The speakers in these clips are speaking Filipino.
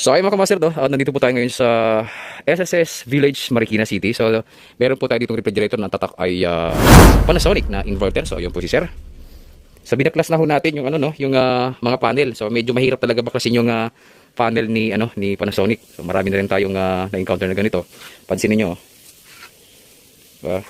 So ay mga kamaster, no? Ah, nandito po tayo ngayon sa SSS Village, Marikina City. So meron po tayo ditong refrigerator na tatak ay ah, Panasonic na inverter. So ayun po si sir. Sa binaklas na ho natin yung ano no, yung ah, mga panel. So medyo mahirap talaga baklasin yung ah, panel ni ano ni Panasonic. So marami na rin tayong ah, na-encounter na ganito. Pansinin niyo. oh. Diba?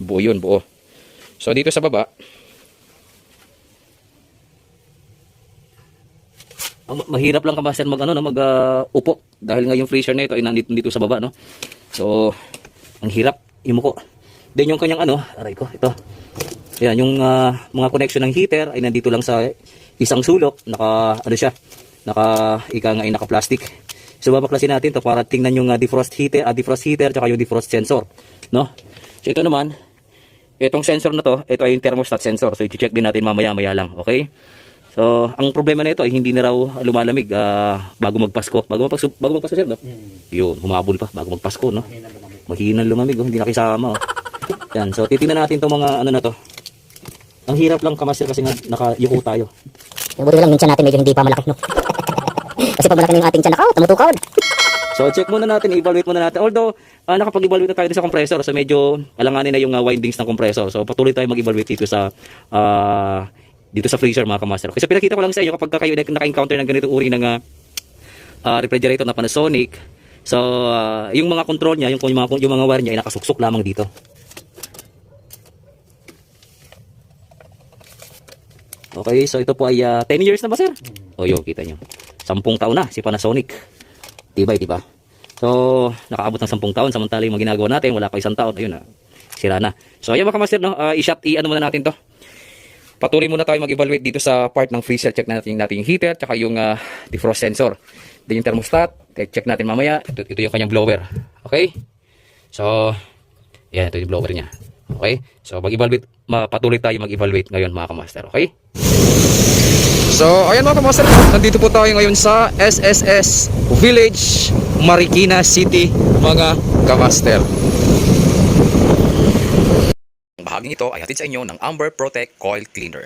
Buo yun, buo. So dito sa baba, Ang ma- mahirap lang kamaster mag ano no, mag ah, upo dahil nga yung freezer na ito ay nandito dito sa baba no. So ang hirap imuko. Then yung kanyang ano, aray ko, ito. Yan, yung ah, mga connection ng heater ay nandito lang sa isang sulok, naka ano siya, naka ika nga ay naka plastic. So babaklasin natin to para tingnan yung ah, defrost heater, ah, defrost heater tsaka yung defrost sensor, no? So ito naman, itong sensor na to, ito ay yung thermostat sensor. So i-check din natin mamaya-maya lang, okay? So, ang problema nito ay hindi na raw lumalamig ah, bago magpasko. Bago magpasko, bago magpasko sir, no? Yun, humabol pa bago magpasko, no? Mahina lumamig, oh, hindi nakisama, oh. Yan, so titingnan natin tong mga ano na to. Ang hirap lang kamaster kasi nga nakayuko tayo. Yung buti lang minsan natin medyo hindi pa malaki, no? Kasi pag malaki na yung ating tiyan, nakaw, tumutukaw. So, check muna natin, evaluate muna natin. Although, ah, nakapag-evaluate na tayo sa compressor, so medyo alanganin na yung ah, windings ng compressor. So, patuloy tayo mag-evaluate dito sa ah, dito sa freezer mga kamaster. Kasi pinakita ko lang sa inyo kapag kayo naka-encounter ng ganito uri ng ah, refrigerator na Panasonic. So, ah, yung mga control niya, yung, yung, mga, yung mga wire niya ay nakasuksok lamang dito. Okay, so ito po ay ah, 10 years na ba, sir? O yun, kita nyo. 10 taon na si Panasonic. Tibay, di ba? So, nakaabot ng 10 taon, samantala yung mga ginagawa natin, wala pa isang taon, ayun na, sira na. So, ayan mga kamaster, no? Ah, i-shot, i-ano muna natin to. Patuloy muna tayo mag-evaluate dito sa part ng freezer. Check natin natin yung heater, tsaka yung ah, defrost sensor. Then yung thermostat, check natin mamaya. Ito, ito yung kanyang blower. Okay? So, yan, ito yung blower niya. Okay? So, mag-evaluate, ma- patuloy tayo mag-evaluate ngayon mga kamaster. Okay? So, ayan mga kamaster, nandito po tayo ngayon sa SSS Village, Marikina City, mga kamaster. Bahaging ito ay hatid sa inyo ng Amber Protect Coil Cleaner.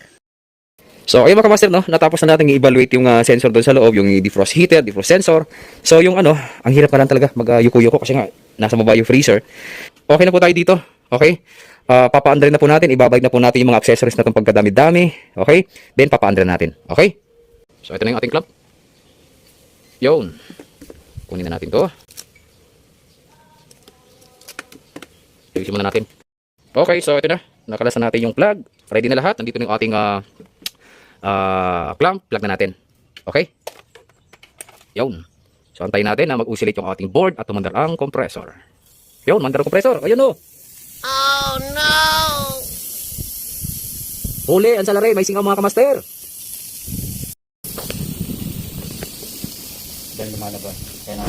So, ayun mga kamaster, no? natapos na natin i-evaluate yung ah, sensor doon sa loob, yung defrost heater, defrost sensor. So, yung ano, ang hirap na lang talaga mag-yuko-yuko kasi nga, nasa baba yung freezer. Okay na po tayo dito, okay? Uh, papaandar na po natin, ibabalik na po natin yung mga accessories na itong pagkadami-dami, okay? Then, papaandar natin, okay? So, ito na yung ating clamp. Yun. Kunin na natin to. Ayusin muna natin. Okay, so ito na. Nakalasan natin yung plug. Ready na lahat. Nandito na yung ating ah ah, clamp. Plug na natin. Okay? Yun. So, antayin natin na mag-oscillate yung ating board at tumandar ang compressor. Yun, mandar ang compressor. Ayun o. Oh, no! Huli, ang salary. May singaw mga kamaster. Diyan lumalabas. Kaya na.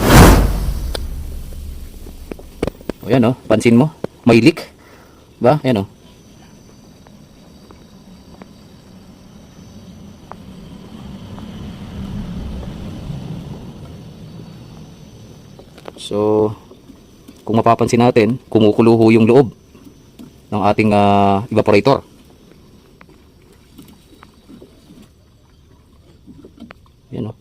O yan o. Pansin mo. May leak. Ba? Yan o. So, kung mapapansin natin, kumukulo yung loob ng ating ah, evaporator. Yan o.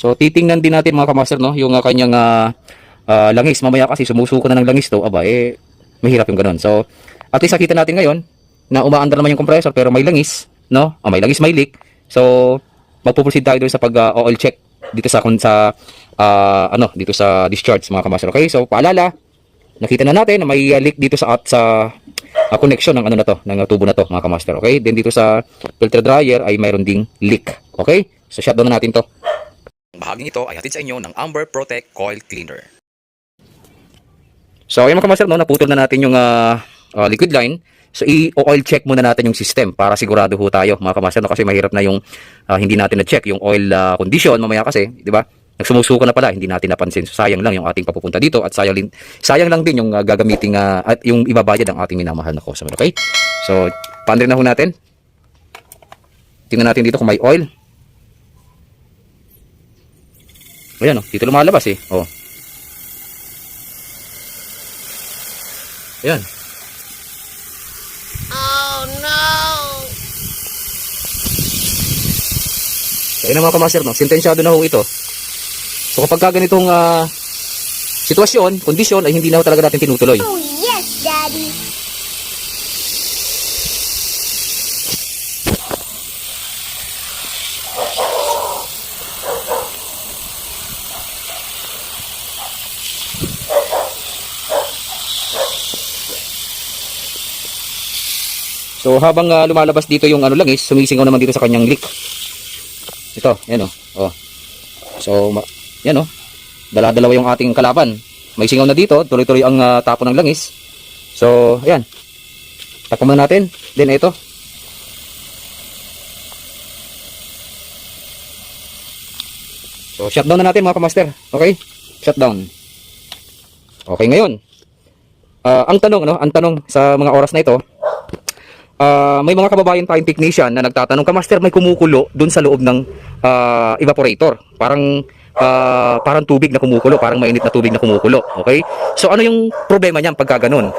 So, titingnan din natin mga kamaster, no, yung ah, kanyang ah, ah, langis. Mamaya kasi sumusuko na ng langis to, aba, eh, mahirap yung ganun. So, at least nakita natin ngayon na umaandar naman yung compressor pero may langis, no? Ah, may langis, may leak. So, magpuproceed tayo doon sa pag-oil check dito sa kung sa ah, ano, dito sa discharge mga kamaster. Okay? So, paalala, nakita na natin na may ah, leak dito sa at sa ah, connection ng ano na to, ng ah, tubo na to, mga kamaster. Okay? Then dito sa filter dryer ay mayroon ding leak. Okay? So, shutdown na natin to. Ang bahaging ito ay hatid sa inyo ng Amber Protect Coil Cleaner. So, ayun mga kamaster, no, naputol na natin yung ah, ah, liquid line. So, i-oil check muna natin yung system para sigurado ho tayo, mga kamaster, no, kasi mahirap na yung ah, hindi natin na-check yung oil ah, condition mamaya kasi, di ba? Nagsumusuko na pala, hindi natin napansin. So, sayang lang yung ating papupunta dito at sayang, din, sayang lang din yung ah, gagamiting ah, at yung ibabayad ng ating minamahal na customer. Okay? So, paandar na ho natin. Tingnan natin dito kung may oil. Ayan, oh, dito lumalabas eh. Oh. Ayan. Oh, no! Kaya na mga kamaster, no? Sentensyado na ho ito. So kapag ka ganitong ah, sitwasyon, kondisyon ay hindi na ho talaga natin tinutuloy. Oh, So habang ah, lumalabas dito yung ano langis, sumisingaw naman dito sa kanyang leak. Ito, yan oh. oh. So, yan oh. Dala-dalawa yung ating kalaban. May singaw na dito, tuloy-tuloy ang ah, tapo ng langis. So, ayan. Takpan natin. Then ito. So, shutdown na natin mga kamaster. Okay? Shutdown. Okay, ngayon. ah, ang tanong, no? Ang tanong sa mga oras na ito, Ah, may mga kababayan tayong technician na nagtatanong, "Kamaster, may kumukulo dun sa loob ng ah, evaporator. Parang ah, parang tubig na kumukulo, parang mainit na tubig na kumukulo." Okay? So ano yung problema niyan pagka ganun?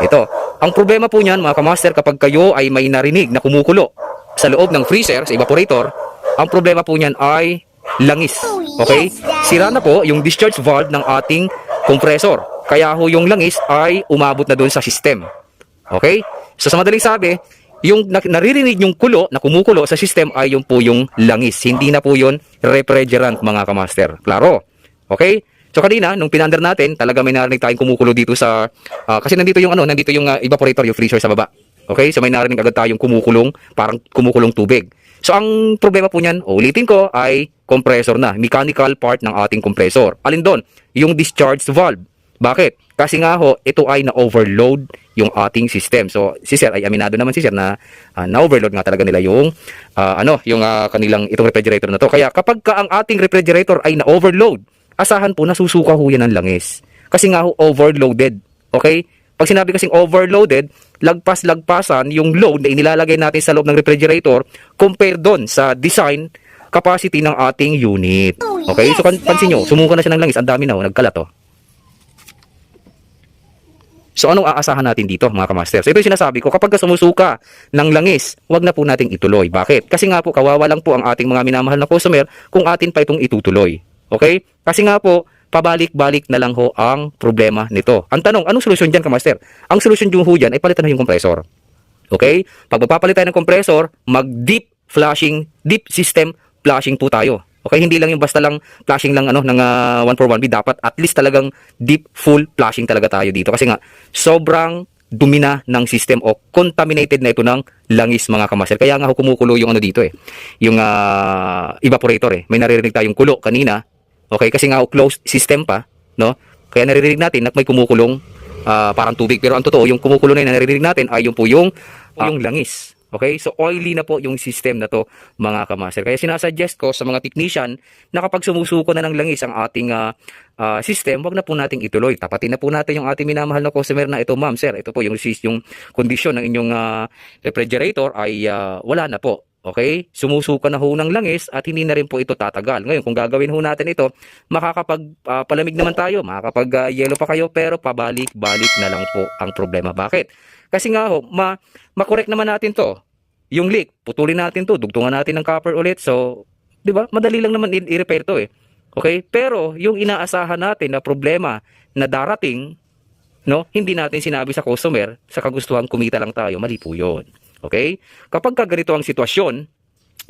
Ito, ang problema po niyan mga kamaster kapag kayo ay may narinig na kumukulo sa loob ng freezer, sa evaporator, ang problema po niyan ay langis. Okay? Sira na po yung discharge valve ng ating compressor. Kaya ho yung langis ay umabot na doon sa system. Okay? So sa madaling sabi, yung na- naririnig yung kulo na kumukulo sa system ay yung po yung langis. Hindi na po yun refrigerant mga kamaster. Klaro? Okay? So kanina, nung pinander natin, talaga may narinig tayong kumukulo dito sa... ah, kasi nandito yung ano, nandito yung ah, evaporator, yung freezer sa baba. Okay? So may narinig agad tayong kumukulong, parang kumukulong tubig. So ang problema po niyan, ulitin ko, ay compressor na. Mechanical part ng ating compressor. Alin doon? Yung discharge valve. Bakit? Kasi nga ho, ito ay na-overload yung ating system. So, si Sir ay aminado naman si Sir na ah, na-overload nga talaga nila yung ah, ano, yung ah, kanilang itong refrigerator na to. Kaya kapag ka ang ating refrigerator ay na-overload, asahan po nasusuka ho yan ng langis. Kasi nga ho, overloaded. Okay? Pag sinabi kasing overloaded, lagpas-lagpasan yung load na inilalagay natin sa loob ng refrigerator compare doon sa design capacity ng ating unit. Okay? So, pansin nyo, sumuka na siya ng langis. Ang dami na, oh, nagkalat, oh. So anong aasahan natin dito mga kamaster? So ito yung sinasabi ko, kapag ka sumusuka ng langis, wag na po nating ituloy. Bakit? Kasi nga po, kawawa lang po ang ating mga minamahal na customer kung atin pa itong itutuloy. Okay? Kasi nga po, pabalik-balik na lang ho ang problema nito. Ang tanong, anong solusyon dyan kamaster? Ang solusyon yung ho dyan ay palitan na yung compressor. Okay? Pag magpapalit tayo ng compressor, mag-deep flushing, deep system flushing po tayo. Okay, hindi lang yung basta lang flushing lang ano ng ah, 141B dapat at least talagang deep full flushing talaga tayo dito kasi nga sobrang dumi na ng system o contaminated na ito ng langis mga kamaster. Kaya nga kumukulo yung ano dito eh. Yung ah, evaporator eh. May naririnig tayong kulo kanina. Okay, kasi nga closed system pa, no? Kaya naririnig natin na may kumukulong ah, parang tubig pero ang totoo yung kumukulo na yun na naririnig natin ay yung po yung ah, yung langis. Okay? So oily na po yung system na to mga kamaster. Kaya sinasuggest ko sa mga technician na kapag sumusuko na ng langis ang ating ah, ah, system, wag na po nating ituloy. Tapatin na po natin yung ating minamahal na customer na ito, ma'am, sir. Ito po yung yung kondisyon ng inyong ah, refrigerator ay ah, wala na po. Okay? Sumusuka na ho ng langis at hindi na rin po ito tatagal. Ngayon, kung gagawin ho natin ito, makakapag ah, palamig naman tayo, makakapag ah, yellow pa kayo, pero pabalik-balik na lang po ang problema. Bakit? Kasi nga ho, ma makorek naman natin to. Yung leak, putulin natin to, dugtungan natin ng copper ulit. So, 'di ba? Madali lang naman i-repair to eh. Okay? Pero yung inaasahan natin na problema na darating, no, hindi natin sinabi sa customer sa kagustuhan kumita lang tayo, mali po 'yon. Okay? Kapag ka ganito ang sitwasyon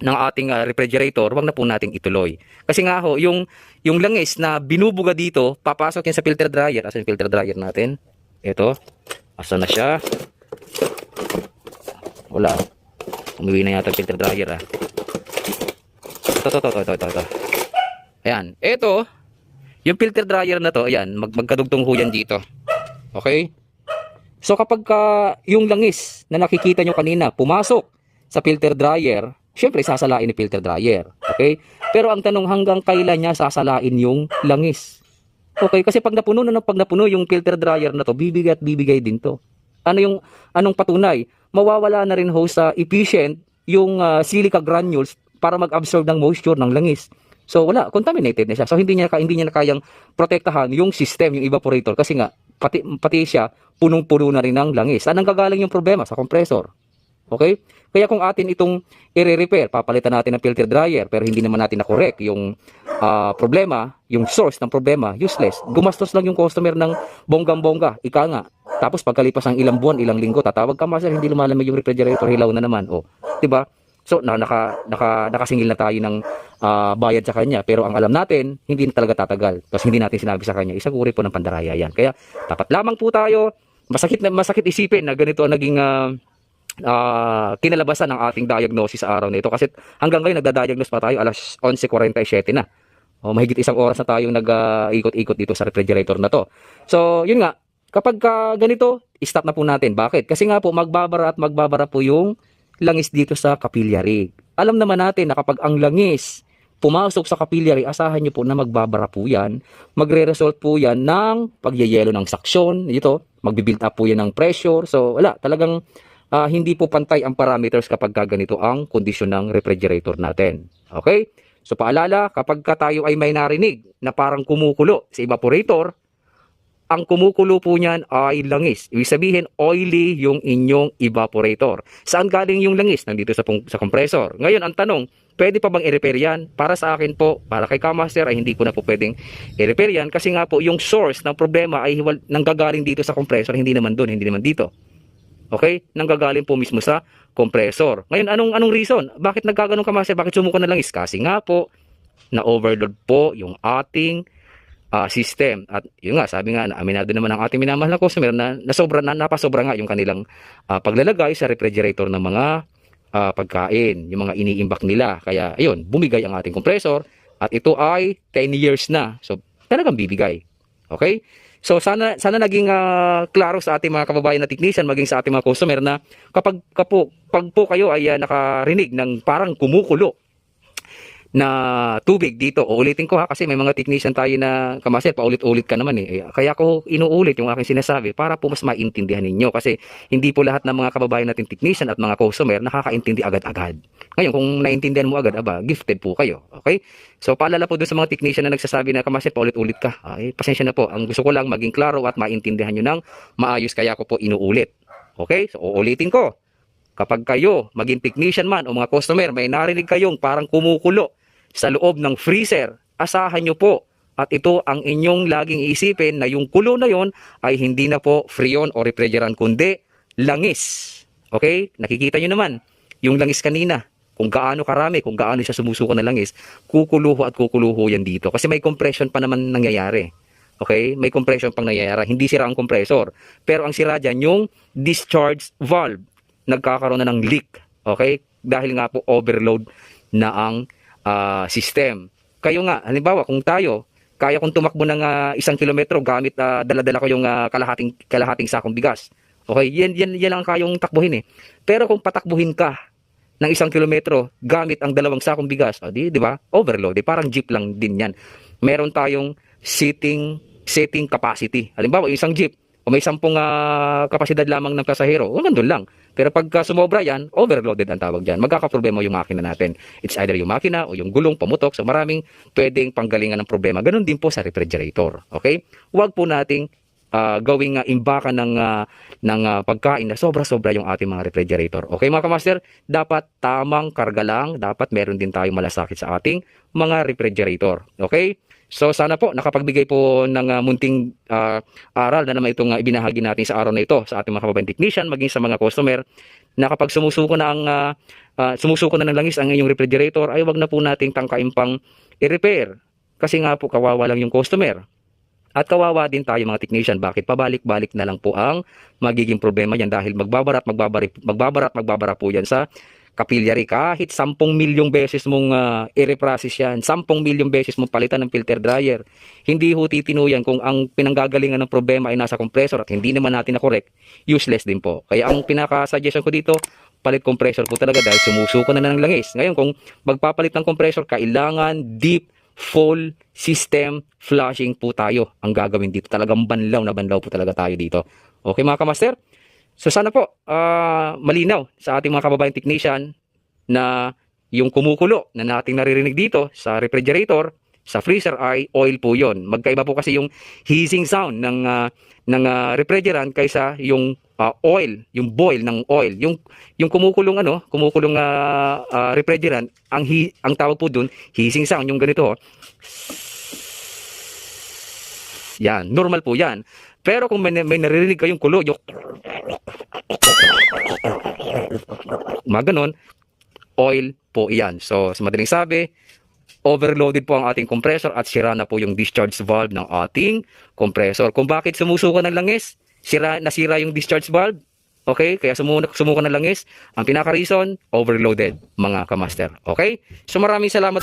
ng ating ah, refrigerator, wag na po nating ituloy. Kasi nga ho, yung yung langis na binubuga dito, papasok yan sa filter dryer. Asan yung filter dryer natin? Ito. Asa na siya? Wala. Umuwi na yata filter dryer ah. Ito, ito, ito, ito, ito, ito. Ayan. Ito, yung filter dryer na to, ayan, mag magkadugtong ho dito. Okay? So kapag ka yung langis na nakikita nyo kanina pumasok sa filter dryer, syempre sasalain ni filter dryer. Okay? Pero ang tanong hanggang kailan niya sasalain yung langis? Okay, kasi pag napuno na pag napuno yung filter dryer na to, bibigay at bibigay din to. Ano yung anong patunay? Mawawala na rin ho sa efficient yung ah, silica granules para mag-absorb ng moisture ng langis. So wala, contaminated na siya. So hindi niya hindi niya kayang protektahan yung system, yung evaporator kasi nga pati pati siya punong-puno na rin ng langis. Saan ang gagaling yung problema sa compressor? Okay? Kaya kung atin itong i-repair, papalitan natin ng filter dryer pero hindi naman natin na-correct yung ah, problema, yung source ng problema, useless. Gumastos lang yung customer ng bonggang-bongga, ika nga. Tapos pagkalipas ng ilang buwan, ilang linggo, tatawag ka, master, hindi lumalamig yung refrigerator, hilaw na naman. Oh, 'di ba? So, na, naka, naka, nakasingil na tayo ng ah, bayad sa kanya. Pero ang alam natin, hindi na talaga tatagal. Tapos hindi natin sinabi sa kanya, isang uri po ng pandaraya yan. Kaya, tapat lamang po tayo. Masakit, na, masakit isipin na ganito ang naging ah, ah, kinalabasan ng ating diagnosis sa araw na ito. Kasi hanggang ngayon, nagda-diagnose pa tayo alas 11.47 na. O, mahigit isang oras na tayong nag-ikot-ikot dito sa refrigerator na to. So, yun nga, kapag ka ganito, stop na po natin. Bakit? Kasi nga po, magbabara at magbabara po yung langis dito sa capillary. Alam naman natin na kapag ang langis pumasok sa capillary, asahan nyo po na magbabara po yan. Magre-result po yan ng pagyayelo ng saksyon. Ito, magbibuild up po yan ng pressure. So, wala, talagang ah, hindi po pantay ang parameters kapag ka ganito ang kondisyon ng refrigerator natin. Okay? So, paalala, kapag ka tayo ay may narinig na parang kumukulo sa evaporator, ang kumukulo po niyan ay langis. Ibig sabihin, oily yung inyong evaporator. Saan galing yung langis? Nandito sa, sa compressor. Ngayon, ang tanong, pwede pa bang i-repair yan? Para sa akin po, para kay Kamaster, ay hindi ko na po pwedeng i-repair yan kasi nga po, yung source ng problema ay hiwal, nanggagaling dito sa compressor, hindi naman doon, hindi naman dito. Okay? Nanggagaling po mismo sa compressor. Ngayon, anong anong reason? Bakit nagkaganon ka, Master? Bakit sumuko na langis? Kasi nga po, na-overload po yung ating ah, system. At yun nga, sabi nga, aminado naman ang ating minamahal na customer na nasobra na napasobra nga yung kanilang ah, paglalagay sa refrigerator ng mga ah, pagkain, yung mga iniimbak nila. Kaya ayun, bumigay ang ating compressor at ito ay 10 years na. So talagang bibigay. Okay? So sana sana naging ah, klaro sa ating mga kababayan na technician maging sa ating mga customer na kapag kapo, pag po kayo ay ah, nakarinig ng parang kumukulo na tubig dito. Uulitin ko ha kasi may mga technician tayo na kamaser paulit-ulit ka naman eh. Eh, Kaya ko inuulit yung aking sinasabi para po mas maintindihan ninyo kasi hindi po lahat ng mga kababayan natin technician at mga customer nakakaintindi agad-agad. Ngayon kung naintindihan mo agad, aba, gifted po kayo. Okay? So paalala po dun sa mga technician na nagsasabi na kamaser paulit-ulit ka. Ay, pasensya na po. Ang gusto ko lang maging klaro at maintindihan nyo ng maayos kaya ko po inuulit. Okay? So uulitin ko. Kapag kayo, maging technician man o mga customer, may narinig kayong parang kumukulo sa loob ng freezer, asahan nyo po at ito ang inyong laging isipin na yung kulo na yon ay hindi na po freon o refrigerant kundi langis. Okay? Nakikita nyo naman yung langis kanina kung gaano karami, kung gaano siya sumusuko na langis, kukuluho at kukuluho yan dito. Kasi may compression pa naman nangyayari. Okay? May compression pang nangyayari. Hindi sira ang compressor. Pero ang sira dyan, yung discharge valve. Nagkakaroon na ng leak. Okay? Dahil nga po overload na ang ah, system. Kayo nga, halimbawa, kung tayo, kaya kong tumakbo ng ah, isang kilometro gamit ah, dala-dala ko yung ah, kalahating, kalahating sakong bigas. Okay? Yan, yan, yan ang kayong takbuhin eh. Pero kung patakbuhin ka ng isang kilometro gamit ang dalawang sakong bigas, o di, di ba? Overload. Eh, parang jeep lang din yan. Meron tayong seating setting capacity. Halimbawa, isang jeep, o may sampung ah, kapasidad lamang ng pasahero, o nandun lang. Pero pagka sumobra yan, overloaded ang tawag dyan. Magkakaproblema yung makina natin. It's either yung makina o yung gulong pamutok. So maraming pwedeng panggalingan ng problema. Ganon din po sa refrigerator. Okay? Huwag po nating ah, gawing uh, imbakan ng, ah, ng ah, pagkain na sobra-sobra yung ating mga refrigerator. Okay mga kamaster? Dapat tamang karga lang. Dapat meron din tayong malasakit sa ating mga refrigerator. Okay? So sana po nakapagbigay po ng ah, munting ah, aral na naman itong ah, ibinahagi natin sa araw na ito sa ating mga kababayan technician maging sa mga customer na kapag sumusuko na ang ah, ah, sumusuko na ng langis ang inyong refrigerator ay wag na po nating tangkain pang i-repair kasi nga po kawawa lang yung customer. At kawawa din tayo mga technician. Bakit? Pabalik-balik na lang po ang magiging problema yan dahil magbabarat, magbabarat, magbabarat, magbabara po yan sa capillary. Kahit 10 milyong beses mong uh, i-reprocess yan, 10 milyong beses mong palitan ng filter dryer, hindi ho titino yan kung ang pinanggagalingan ng problema ay nasa compressor at hindi naman natin na-correct, useless din po. Kaya ang pinaka-suggestion ko dito, palit compressor po talaga dahil sumusuko na ng langis. Ngayon, kung magpapalit ng compressor, kailangan deep full system flushing po tayo ang gagawin dito. Talagang banlaw na banlaw po talaga tayo dito. Okay mga kamaster? So sana po ah, malinaw sa ating mga kababayan technician na yung kumukulo na nating naririnig dito sa refrigerator, sa freezer ay oil po yon. Magkaiba po kasi yung hissing sound ng ah, ng ah, refrigerant kaysa yung ah, oil, yung boil ng oil. Yung yung kumukulong ano, kumukulong ah, ah, refrigerant, ang hi, ang tawag po doon hissing sound, yung ganito. oh. Yan, normal po yan. Pero kung may, may naririnig kayong kulo, yung mga ganon, oil po iyan. So, sa madaling sabi, overloaded po ang ating compressor at sira na po yung discharge valve ng ating compressor. Kung bakit sumusuka ng langis, sira, nasira yung discharge valve, okay? Kaya sumuka, sumuka ng langis, ang pinaka-reason, overloaded, mga kamaster. Okay? So, maraming salamat.